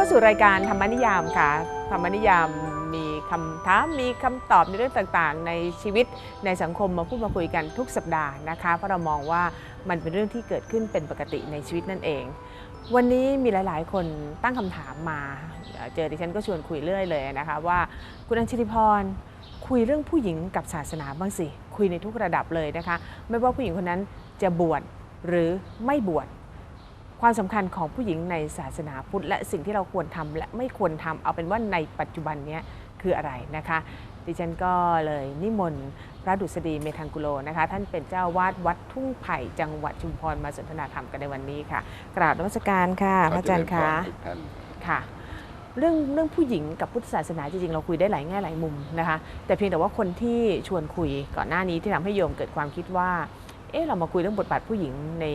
เข้าสู่รายการธรรมนิยามค่ะธรรมนิยามมีคำถามมีคำตอบในเรื่องต่างๆ ในชีวิตในสังคมมาพูดมาคุยกันทุกสัปดาห์นะคะเพราะเรามองว่ามันเป็นเรื่องที่เกิดขึ้นเป็นปกติในชีวิตนั่นเอง วันนี้มีหลายๆ คนตั้งคำถามมาเอ่อเจอดิฉันก็ชวนคุยเรื่อยเลยนะคะว่าคุณอัญชลิพรคุยเรื่องผู้หญิงกับศาสนาบ้างสิคุยในทุกระดับเลยนะคะ ไม่ว่าผู้หญิงคนนั้นจะบวชหรือไม่บวช ความสำคัญของผู้หญิงในศาสนาพุทธ และสิ่งที่เราควรทำและไม่ควรทำเอาเป็นว่าในปัจจุบันเนี้ยคืออะไรนะคะ ดิฉันก็เลยนิมนต์พระดุษฎีเมธังกุโลนะคะ ท่านเป็นเจ้าวาดวัดทุ่งไผ่จังหวัดชุมพรมาสนทนาธรรมกันในวันนี้ค่ะ กราบนมัสการค่ะ พระอาจารย์คะทุกท่านค่ะ เรื่องเรื่องผู้หญิงกับพุทธศาสนาจริงๆเราคุยได้หลายแง่หลายมุมนะคะ แต่เพียงแต่ว่าคนที่ชวนคุยก่อนหน้านี้ที่ทำให้โยมเกิดความคิดว่า เออเรามาคุยเรื่องบทบาทผู้หญิงใน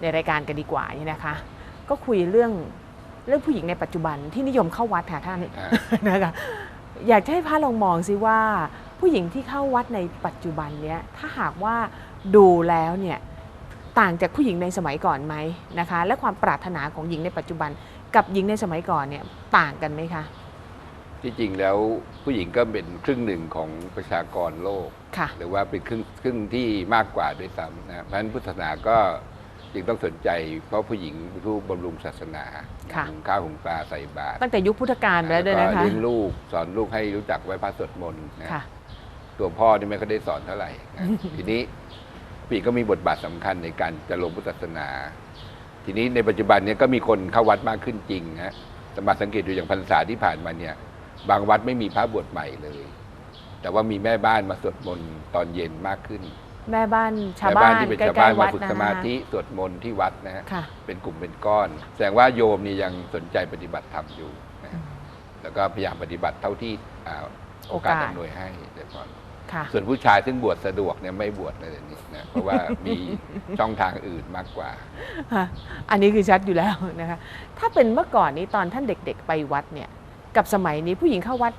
ในรายการกันดีกว่าเนี่ยนะคะ ก็คุยเรื่องเรื่องผู้หญิงในปัจจุบันที่นิยมเข้าวัดค่ะท่านอ่านะคะอยากจะให้พระลองมองซิว่า ผู้หญิงที่เข้าวัดในปัจจุบันเนี้ยถ้าหากว่าดูแล้วเนี่ยต่างจากผู้หญิงในสมัยก่อนไหมนะคะ และความปรารถนาของหญิงในปัจจุบัน กับหญิงในสมัยก่อนเนี่ยต่างกันไหมคะที่จริงแล้วผู้หญิงก็เป็นครึ่งหนึ่งของประชากรโลกค่ะหรือว่าเป็นครึ่งครึ่งที่มากกว่าด้วยซ้ำนะเพราะฉะนั้นพุทธศาสนาก็ จึงต้องสนใจ เพราะผู้หญิงเป็นผู้บำรุงศาสนาค่ะ หุงข้าวหุงปลาใส่บาตรตั้งแต่ยุคพุทธกาลไปแล้วด้วยก็นะคะ เลี้ยงลูกสอนลูกให้รู้จักไหว้พระสวดมนต์นะค่ะ ตัวพ่อนี่ไม่ค่อยได้สอนเท่าไหร่นะ ทีนี้ผู้หญิงก็มีบทบาทสำคัญในการจะลงพุทธศาสนา ทีนี้ในปัจจุบันเนี้ก็มีคนเข้าวัดมากขึ้นจริงฮะสมาสังเกตดูอย่างพรรษาที่ผ่านมาเนี่ย บางวัดไม่มีพระบวชใหม่เลย แต่ว่ามีแม่บ้านมาสวดมนต์ตอนเย็นมากขึ้น แม่บ้านชาวแม่บ้านที่เป็นใกชาวบ้าล้นๆวัมาดฝึกนะสมาธิสวดมนต์ที่วัดนะฮะ ค่ะ เป็นกลุ่มเป็นก้อน แสดงว่าโยมนี่ยังสนใจปฏิบัติธรรมอยู่นะฮะแล้วก็พยายามปฏิบัติเท่าที่อ่าโอกาสโอกาส อำนวยให้เดี๋ยวก่อน ค่ะ ส่วนผู้ชายซึ่งบวชสะดวกเนี่ยไม่บวชเลยเดี๋ยวนี้นะเพราะว่ามีช่องทางอื่นมากกว่า ฮะอันนี้คือชัดอยู่แล้วนะคะ ถ้าเป็นเมื่อก่อนนี้ตอนท่านเด็กๆ ไปวัดเนี่ย กับสมัยนี้ผู้หญิงเข้าวัด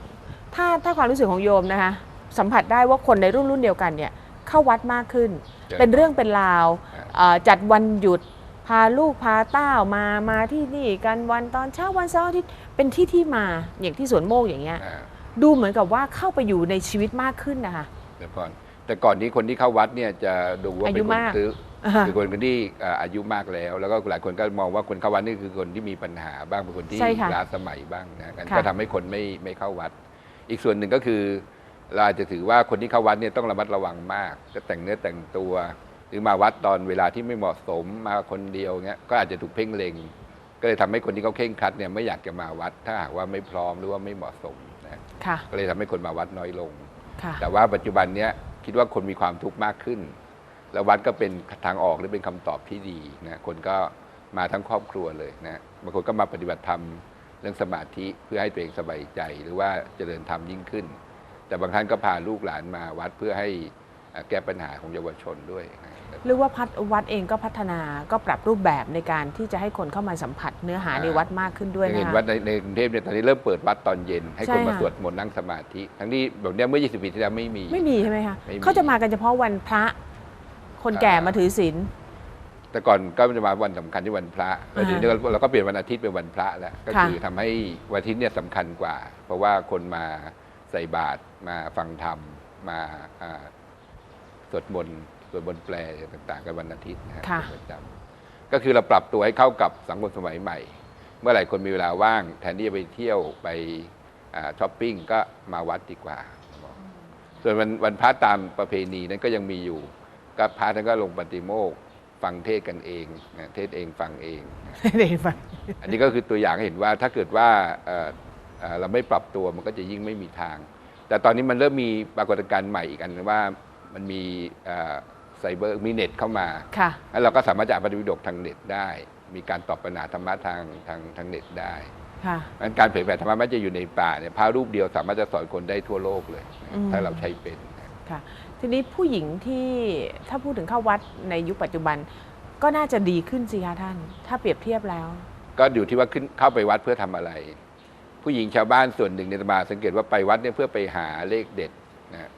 ถ้าถ้าความรู้สึกของโยมนะคะ สัมผัสได้ว่าคนในรุ่นรุ่นเดียวกันเนี่ย เข้าวัดมากขึ้นเจอเป็นเรื่องเป็นราวอ่าเอ่อจัดวันหยุดพาลูกพาเต้ามามาที่นี่กันวันตอนเช้าวันเสาร์อาทิตย์เป็นที่ที่มาอย่างที่สวนโมกอย่างเงี้ยอ่าดูเหมือนกับว่าเข้าไปอยู่ในชีวิตมากขึ้นนะคะเดี๋ยวก่อนแต่ก่อนนี้คนที่เข้าวัดเนี่ยจะดูว่าอาเป็ยุนคนมากซื้ออ่าคือคนที่อ่าอายุมากแล้ว แล้วก็หลายคนก็มองว่าคนเข้าวัดนี่คือคนที่มีปัญหาบ้างเป็นคนที่ใช่ค่ะล้าสมัยบ้างนะกันค่ะก็ทำให้คนไม่ไม่เข้าวัด อีกส่วนหนึ่งก็คือ เราอาจจะถือว่าคนที่เข้าวัดเนี่ยต้องระมัดระวังมาก จะแต่งเนื้อแต่งตัว หรือมาวัดตอนเวลาที่ไม่เหมาะสมมาคนเดียวเงี้ยก็อาจจะถูกเพ่งเล็ง ก็เลยทำให้คนที่เขาเคร่งครัดเนี่ยไม่อยากจะมาวัด ถ้าหากว่าไม่พร้อมหรือว่าไม่เหมาะสมนะค่ะก็เลยทำให้คนมาวัดน้อยลงค่ะแต่ว่าปัจจุบันเนี้ยคิดว่าคนมีความทุกข์มากขึ้น แล้ววัดก็เป็นทางออกหรือเป็นคำตอบที่ดีนะคนก็มาทั้งครอบครัวเลยนะบางคนก็มาปฏิบัติธรรมเรื่องสมาธิเพื่อให้ตัวเองสบายใจ หรือว่าเจริญธรรมยิ่งขึ้น แต่บางท่านก็พาลูกหลานมาวัดเพื่อให้อ่าแก้ปัญหาของเยาวชนด้วยนะหรือว่าพัดวัดเองก็พัฒนาก็ปรับรูปแบบในการที่จะให้คนเข้ามาสัมผัสเนื้อหาในวัดมากขึ้นด้วยจะนะเห็นคะวัดในในกรุงเทพเนี่ยตอนนี้เริ่มเปิดวัดตอนเย็น ให้ใช่คนมาค่ะสวดมนต์นั่งสมาธิ ทั้งที่แบบเนี้ยเมื่อ 20 ปีที่แล้วไม่มี ไม่มีใช่ไหมคะไม่มีเขาจะมากันเฉพาะวันพระ คนแก่อ่ามมาถือศีลแต่ก่อนก็จะมาวันสำคัญที่วันพระแล้วทีนี้เราก็เปลี่ยนวันอาทิตย์เป็นวันพระแล้วก็ค่ะคือทำให้วันอาทิตย์เนี่ยสำคัญกว่า เพราะว่าคนมาใส่บาตรมาฟังธรรมมาอ่าสวดมนต์สวดมนต์แปลต่างๆ กันวันอาทิตย์นะฮะค่ะเป็นประจำก็คือเราปรับตัวให้เข้ากับสังคมสมัยใหม่ เมื่อไหร่คนมีเวลาว่าง แทนที่จะไปเที่ยวไปอ่าช้อปปิ้งก็มาวัดดีกว่า ส่วนวันวันพระตามประเพณีนั้นก็ยังมีอยู่ ก็พระท่านก็ลงปฏิโมกข์ฟังเทศน์กันเองนะเทศน์เองฟังเองนะเดี๋ยวฟังอันนี้ก็คือตัวอย่างให้เห็นว่าถ้าเกิดว่า เอ่อเอ่อเราไม่ปรับตัวมันก็จะยิ่งไม่มีทาง แต่ตอนนี้มันเริ่มมีปรากฏการณ์ใหม่อีกอันหนึงว่ามันมีเอ่อไซเบอร์มีเน็ตเข้ามาค่ะแล้วเราก็สามารถจะอ่านปฏิวิดกทางเน็ตได้ มีการตอบปัญหาธรรมะทางทางทางเน็ตได้ค่ะงั้นการเผยแผ่ธรรมะแม้จะอยู่ในป่าเนี่ยพระรูปเดียวสามารถจะสอนคนได้ทั่วโลกเลยอืมถ้าเราใช้เป็นนะค่ะทีนี้ผู้หญิงที่ถ้าพูดถึงเข้าวัดในยุคปัจจุบัน ก็น่าจะดีขึ้นสิคะท่าน ถ้าเปรียบเทียบแล้ว ก็อยู่ที่ว่าขึ้นเข้าไปวัดเพื่อทำอะไร ผู้หญิงชาวบ้านส่วนหนึ่งในยอาตมาสังเกตว่าไปวัดเนี่ยเพื่อไปหาเลขเด็ดนะ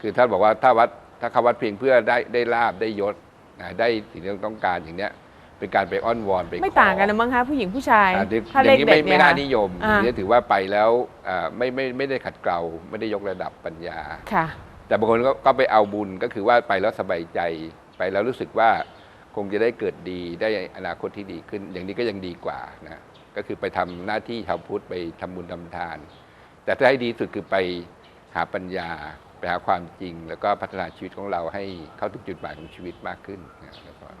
คือท่านบอกว่าถ้าวัดถ้าเข้าวัดเพียงเพื่อได้ได้ลาบได้ยศนะได้สิ่งที่ต้องการอย่างเนี้ยเป็นการไปอ้อนวอนไปไม่ขอต่างกันนะมั้งคะผู้หญิงผู้ชายอ่าเดี๋ยวถ้าอเลย่าขงนี้เด็ไม่กเนี่ไม่ยน่าค่ะนิยมอ่านี่ถือว่าไปแล้วอ่าไม่ไม่ไม่ได้ขัดเกลาไม่ได้ยกระดับปัญญาค่ะ แต่บางคนก็ก็ไปเอาบุญก็คือว่าไปแล้วสบายใจไปแล้วรู้สึกว่าคงจะได้เกิดดีได้อนาคตที่ดีขึ้น อย่างนี้ก็ยังดีกว่านะ ก็คือไปทำหน้าที่ชาวพุทธไปทำบุญทำทาน แต่ถ้าให้ดีสุดคือไปหาปัญญาไปหาความจริง แล้วก็พัฒนาชีวิตของเราให้เข้าถึงจุดหมายของชีวิตมากขึ้นนะครับ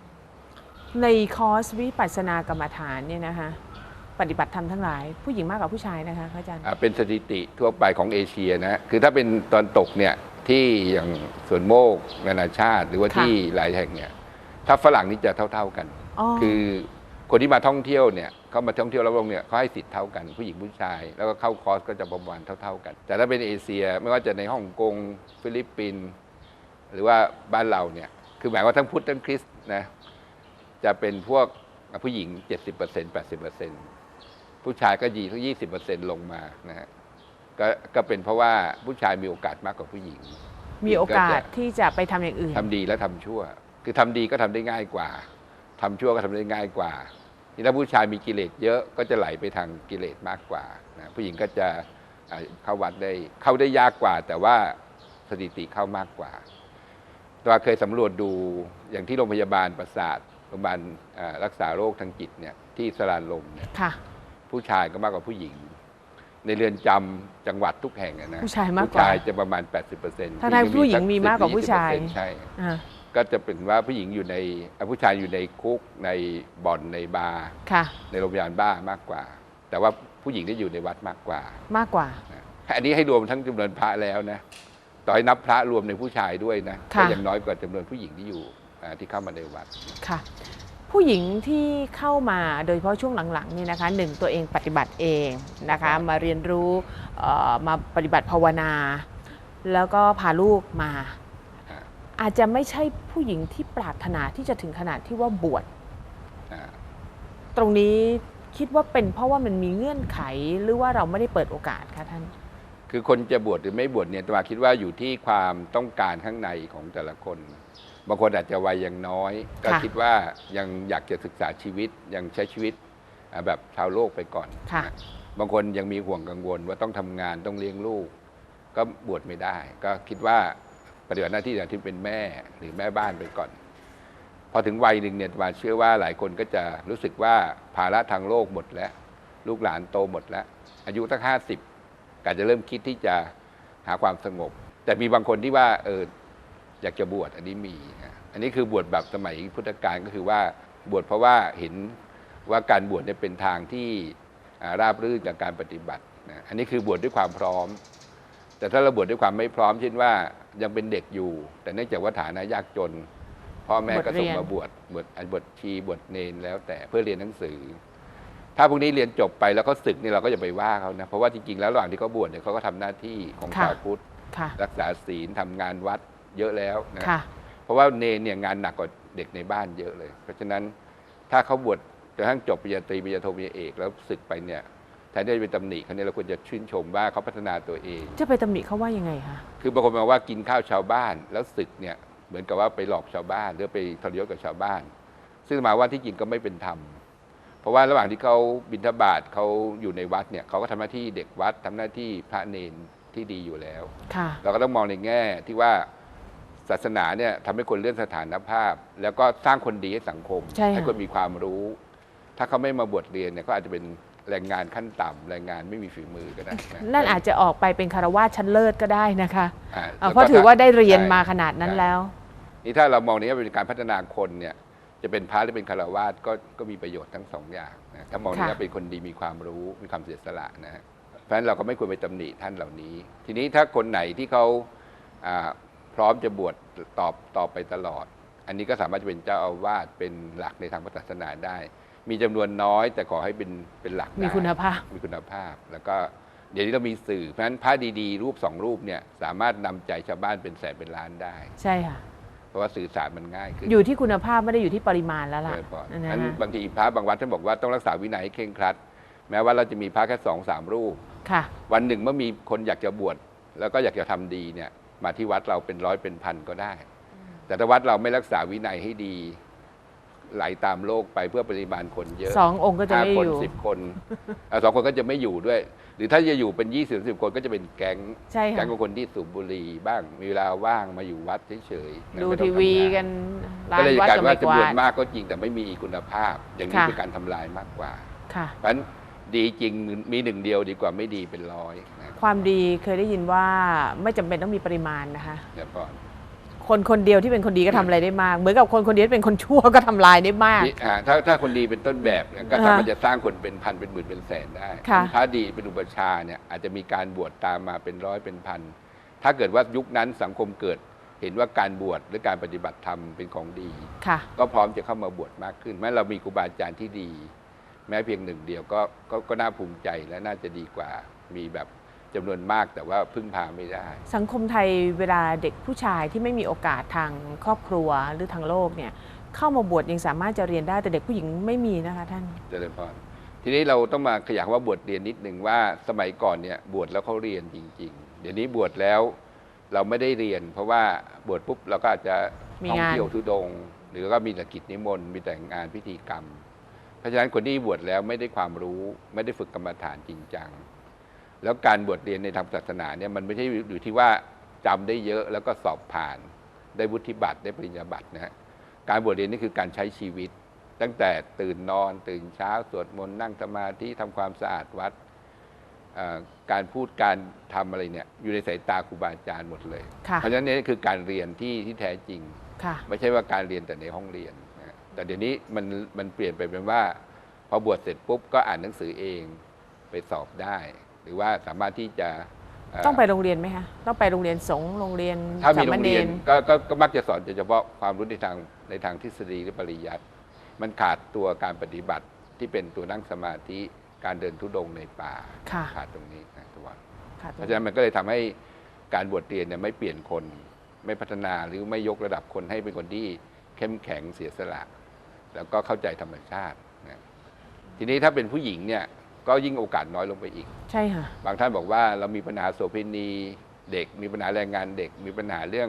ในคอร์สวิปัสสนากรรมฐานเนี่ยนะคะปฏิบัติธรรมทั้งหลาย ผู้หญิงมากกว่าผู้ชายนะคะพระอาจารย์อ่าเป็นสถิติทั่วไปของเอเชียนะคือถ้าเป็นตอนตกเนี่ยที่อย่างสวนโมกนานาชาติ หรือว่าค่ะที่หลายแห่งเนี่ยถ้าฝรั่งนี่จะเท่า ๆกันอ๋อคือ คนที่มาท่องเที่ยวเนี่ยเขามาท่องเที่ยวรับรองเนี่ยเขาให้สิทธิ์เท่ากันผู้หญิงผู้ชาย แล้วก็เข้าคอร์สก็จะประมาณเท่า ๆกัน แต่ถ้าเป็นเอเชียไม่ว่าจะในฮ่องกงฟิลิปปินส์หรือว่าบ้านเราเนี่ยคือหมายว่าทั้งพุทธทั้งคริสต์นะจะเป็นพวกผู้หญิง 70% 80%ผู้ชายก็ยีทั้ง20%ลงมานะฮะก็ก็เป็นเพราะว่าผู้ชายมีโอกาสมากกว่าผู้หญิง มีโอกาสที่จะไปทำอย่างอื่นทำดีและทำชั่ว คือทำดีก็ทำได้ง่ายกว่า ทำชั่วก็ทำได้ง่ายกว่านี่ถ้าผู้ชายมีกิเลสเยอะก็จะไหลไปทางกิเลสมากกว่านะผู้หญิงก็จะอ่าเข้าวัดได้เข้าได้ยากกว่า แต่ว่าสถิติเข้ามากกว่าตัวเคยสำรวจดูอย่างที่โรงพยาบาลประสาทโรงพยาบาลอ่ารักษาโรคทางจิตเนี่ยที่สรานลมเนี่ยค่ะผู้ชายก็มากกว่าผู้หญิง ในเรือนจำจังหวัดทุกแห่งอะนะผู้ชายมากกว่าผู้ชายจะประมาณ 80%ทั้งๆผู้หญิงมีมากกว่าผู้ชายใช่อ่า ก็จะเป็นว่าผู้หญิงอยู่ในอะผู้ชายอยู่ในคุกในบ่อนในบาร์ค่ะ ในโรงพยาบาลบ้ามากกว่า แต่ว่าผู้หญิงได้อยู่ในวัดมากกว่ามากกว่า นะอันนี้ให้รวมทั้งจำนวนพระแล้วนะต่อให้นับพระรวมในผู้ชายด้วยนะค่ะ ก็ยังน้อยกว่าจำนวนผู้หญิงที่อยู่อ่าที่เข้ามาในวัด ค่ะ ผู้หญิงที่เข้ามาโดยเฉพาะช่วงหลังๆนี่นะคะหนึ่งตัวเองปฏิบัติเองนะคะมาเรียนรู้เอ่อมาปฏิบัติภาวนา แล้วก็พาลูกมา อ่าอาจจะไม่ใช่ผู้หญิงที่ปรารถนาที่จะถึงขนาดที่ว่าบวชอ่าตรงนี้คิดว่าเป็นเพราะว่ามันมีเงื่อนไขหรือว่าเราไม่ได้เปิดโอกาสคะท่าน คือคนจะบวชหรือไม่บวชเนี่ยตมาคิดว่าอยู่ที่ความต้องการข้างในของแต่ละคน บางคนอาจจะวัยยังน้อย ก็ค่ะคิดว่ายังอยากจะศึกษาชีวิตยังใช้ชีวิตอ่าแบบชาวโลกไปก่อนค่ะนะบางคนยังมีห่วงกังวลว่าต้องทำงานต้องเลี้ยงลูก ก็บวชไม่ได้ ก็คิดว่า ปฏิบัติหน้าที่อย่างที่เป็นแม่หรือแม่บ้านไปก่อน พอถึงวัยหนึ่งเนี่ยมาเชื่อว่าหลายคนก็จะรู้สึกว่าภาระทางโลกหมดแล้ว ลูกหลานโตหมดแล้ว อายุตั้งห้าสิบก็จะเริ่มคิดที่จะหาความสงบ แต่มีบางคนที่ว่าเอออยากจะบวชอันนี้มีอันนี้คือบวชแบบสมัยพุทธกาลก็คือว่าบวชเพราะว่าเห็นว่าการบวชเนี่ยเป็นทางที่ราบรื่นกับการปฏิบัตินะอันนี้คือบวชด้วยความพร้อม แต่ถ้าเราบวชด้วยความไม่พร้อมเช่นว่ายังเป็นเด็กอยู่ แต่เนื่องจากว่าฐานะยากจน พ่อแม่ก็ส่งมาบวชบวชบวชชีบวชเนนแล้วแต่เพื่อเรียนหนังสือ ถ้าพวกนี้เรียนจบไปแล้วเขาศึกนี่เราก็จะไปว่าเขานะเพราะว่าจริงๆแล้วระหว่างที่เขาบวชเนี่ยเขาก็ทำหน้าที่ของค่ะชาวพุทธค่ะรักษาศีลทำงานวัดเยอะแล้วนะค่ะเพราะว่าเนนเนี่ยงานหนักกว่าเด็กในบ้านเยอะเลย เพราะฉะนั้นถ้าเขาบวชจนกระทั่งจบปริญญาตรีปริญญาโทปริญญาเอกแล้วศึกไปเนี่ยแทนที่จะเป็นตำหนิเขาเนี่ยเราควรจะชื่นชมว่าเขาพัฒนาตัวเอง จะไปตำหนิเขาว่ายังไงคะ คือบางคนมองว่ากินข้าวชาวบ้านแล้วศึกเนี่ยเหมือนกับว่าไปหลอกชาวบ้านหรือไปทรยศกับชาวบ้าน ซึ่งหมายว่าที่จริงก็ไม่เป็นธรรม เพราะว่าระหว่างที่เขาบิณฑบาตเขาอยู่ในวัดเนี่ยเขาก็ทำหน้าที่เด็กวัดทำหน้าที่พระเนนที่ดีอยู่แล้วค่ะเราก็ต้องมองในแง่ที่ว่าศาสนาเนี่ยทำให้คนเลื่อนสถานภาพ แล้วก็สร้างคนดีให้สังคมใช่ค่ะคนมีความรู้ ถ้าเขาไม่มาบวชเรียนเนี่ยเขาอาจจะเป็น แรงงานขั้นต่ำแรงงานไม่มีฝีมือก็ได้ะนั่นอาจจะออกไปเป็นคารวาสชั้นเลิศก็ได้นะคะอ่าอ่าแล้วเพราะก็ถือว่าได้เรียนใช่มาขนาดนั้นใช่แล้ว นี่ถ้าเรามองในแง่เป็นการพัฒนาคนเนี่ยจะเป็นพระหรือเป็นคารวาสก็ก็มีประโยชน์ทั้งสองอย่างนะถ้ามองในค่ะ แง่เป็นคนดีมีความรู้มีความเสียสละนะฮะเพราะฉะนั้นเราก็ไม่ควรไปตำหนิท่านเหล่านี้ ทีนี้ถ้าคนไหนที่เขาอ่าพร้อมจะบวชตอบต่อไปตลอด อันนี้ก็สามารถจะเป็นเจ้าอาวาสเป็นหลักในทางพุทธศาสนาได้ มีจำนวนน้อย แต่ขอให้เป็นเป็นหลักมีได้คุณภาพ มีคุณภาพ แล้วก็เดี๋ยวนี้เรามีสื่อเพราะฉะนั้นพระดีๆ รูปสองรูปเนี่ยสามารถนำใจชาวบ้านเป็นแสนเป็นล้านได้ ใช่ค่ะ เพราะว่าสื่อสารมันง่ายขึ้นอยู่ที่คุณภาพไม่ได้อยู่ที่ปริมาณแล้วล่ะเจริญพรนะอันฮะบางทีพระบางวัดท่านบอกว่าต้องรักษาวินัยให้เคร่งครัด แม้ว่าเราจะมีพระแค่สองสามรูป ค่ะ วันหนึ่งเมื่อมีคนอยากจะบวชแล้วก็อยากจะทำดีเนี่ยมาที่วัดเราเป็นร้อยเป็นพันก็ได้ แต่ถ้าวัดเราไม่รักษาวินัยให้ดี ไหลตามโลกไปเพื่อปริมาณคนเยอะสององค์ก็จะห้าไม่คนอยู่ สิบคนเอ่อสองคนก็จะไม่อยู่ด้วย หรือถ้าจะอยู่เป็นยี่สิบสิบคนก็จะเป็นแก๊งใช่แก๊ค่ะงของคนที่สูบบุหรี่บ้างมีเวลาว่างมาอยู่วัดเฉยๆนะดูไม่ต้องทีวีทำงา กันร้าก็นเลยวัดกลายก็เป็นไม่ว่ากจำนวาวนด มากก็จริงแต่ไม่มีคุณภาพ อย่างนี้ค่ะ เป็นการทำลายมากกว่า ค่ะ เพราะฉะนั้นดีจริงมีหนึ่งเดียวดีกว่าไม่ดีเป็นร้อยนะความดีเคยได้ยินว่าไม่จำเป็นต้องมีปริมาณนะคะ เดี๋ยวก่อน คนคนเดียวที่เป็นคนดีก็ทำอะไรได้มาก เหมือนกับคนคนเดียวที่เป็นคนชั่วก็ทำลายได้มาก นี่อ่าถ้าถ้าคนดีเป็นต้นแบบเนี่ยก็อ่าสามารถจะสร้างคนเป็นพันเป็นหมื่นเป็นแสนได้ ค่ะพระดีเป็นอุปชฌาย์เนี่ยอาจจะมีการบวชตามมาเป็นร้อยเป็นพัน ถ้าเกิดว่ายุคนั้นสังคมเกิด เห็นว่าการบวชหรือการปฏิบัติธรรมเป็นของดี ค่ะ ก็พร้อมจะเข้ามาบวชมากขึ้น แม้เรามีครูบาอาจารย์ที่ดี แม้เพียงหนึ่งเดียวก็ก็ก็น่าภูมิใจและน่าจะดีกว่ามีแบบ จำนวนมากแต่ว่าพึ่งพาไม่ได้ สังคมไทยเวลาเด็กผู้ชายที่ไม่มีโอกาสทางครอบครัวหรือทางโลกเนี่ยเข้ามาบวชยังสามารถจะเรียนได้แต่เด็กผู้หญิงไม่มีนะคะท่านเจริญพรทีนี้เราต้องมาขยายว่าบวชเรียนนิดหนึ่งว่าสมัยก่อนเนี่ยบวชแล้วเขาเรียนจริง ๆ เดี๋ยวนี้บวชแล้วเราไม่ได้เรียน เพราะว่าบวชปุ๊บเราก็อาจจะมีท่องงานเที่ยวทุดงค์หรือก็มีแต่กิจนิมนต์มีแต่งานพิธีกรรม เพราะฉะนั้นคนที่บวชแล้วไม่ได้ความรู้ไม่ได้ฝึกกรรมฐานจริงจัง แล้วการบวชเรียนในทางศาสนาเนี่ยมันไม่ใช่อยู่ที่ว่าจำได้เยอะแล้วก็สอบผ่านได้วุฒิบัตรได้ปริญญาบัตรนะฮะการบวชเรียนนี่คือการใช้ชีวิต ตั้งแต่ตื่นนอน ตื่นเช้าสวดมนต์นั่งสมาธิทำความสะอาดวัดเอ่อการพูดการทำอะไรเนี่ยอยู่ในสายตาครูบาอาจารย์หมดเลยค่ะเพราะฉะนั้นนี่คือการเรียนที่ที่แท้จริงค่ะไม่ใช่ว่าการเรียนแต่ในห้องเรียนนะแต่เดี๋ยวนี้มันมันเปลี่ยนไปเป็นว่า พอบวชเสร็จปุ๊บก็อ่านหนังสือเองไปสอบได้ หรือว่าสามารถที่จะเต้องไปโรงเรียนไหมคะต้องไปโรงเรียนสงฆ์โรงเรียนถ้ามีสามโรงเณเรียนรก็ก็ก็มักจะสอนเฉพาะความรู้ในทางในทางทฤษฎีหรือปริยัติมันขาดตัวการปฏิบัติที่เป็นตัวนั่งสมาธิการเดินทุดงค์ในป่าค่ะขาดตรงนี้นะทุกวันค่ะเพราะฉะนั้นมันก็เลยทำให้การบวชเรียนเนี่ยไม่เปลี่ยนคน ไม่พัฒนาหรือไม่ยกระดับคนให้เป็นคนที่เข้มแข็งเสียสละ แล้วก็เข้าใจธรรมชาตินะทีนี้ถ้าเป็นผู้หญิงเนี่ย ก็ยิ่งโอกาสน้อยลงไปอีก ใช่ค่ะ บางท่านบอกว่าเรามีปัญหาโสเภณีเด็ก มีปัญหาแรงงานเด็ก มีปัญหาเรื่อง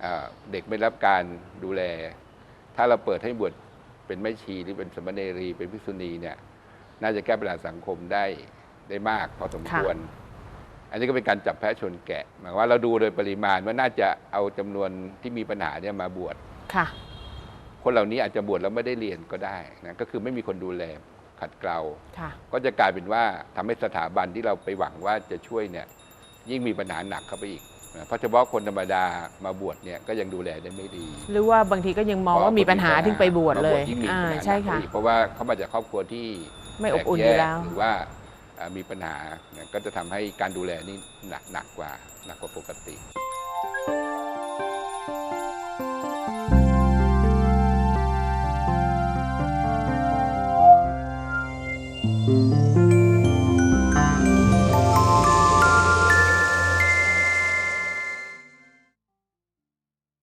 เออเด็กไม่รับการดูแล ถ้าเราเปิดให้บวชเป็นแม่ชีหรือเป็นสมณเณรีเป็นภิกษุณีเนี่ย น่าจะแก้ปัญหาสังคมได้ได้มากพอสมควร อันนี้ก็เป็นการจับแพะชนแกะ หมายว่าเราดูโดยปริมาณว่าน่าจะเอาจำนวนที่มีปัญหาเนี่ยมาบวชค่ะ คนเหล่านี้อาจจะบวชแล้วไม่ได้เรียนก็ได้นะก็คือไม่มีคนดูแล ขัดเกลาค่ะก็จะกลายเป็นว่าทำให้สถาบันที่เราไปหวังว่าจะช่วยเนี่ยยิ่งมีปัญหาหนักเข้าไปอีกนะเพราะเฉพาะคนธรรมดามาบวชเนี่ยก็ยังดูแลได้ไม่ดี หรือว่าบางทีก็ยังมองว่ามีปัญหาถึงไปบวชเลยยิ่งมีอ่าปัญหาใช่หนักค่ะเข้าไปอีกเพราะว่าเขามาจากครอบครัวที่ไม่อบอุ่นแตอยู่กแล้วหรือว่าอ่ามีปัญหาเนี่ยก็จะทำให้การดูแลนี่หนักหนักกว่าหนักกว่าปกติ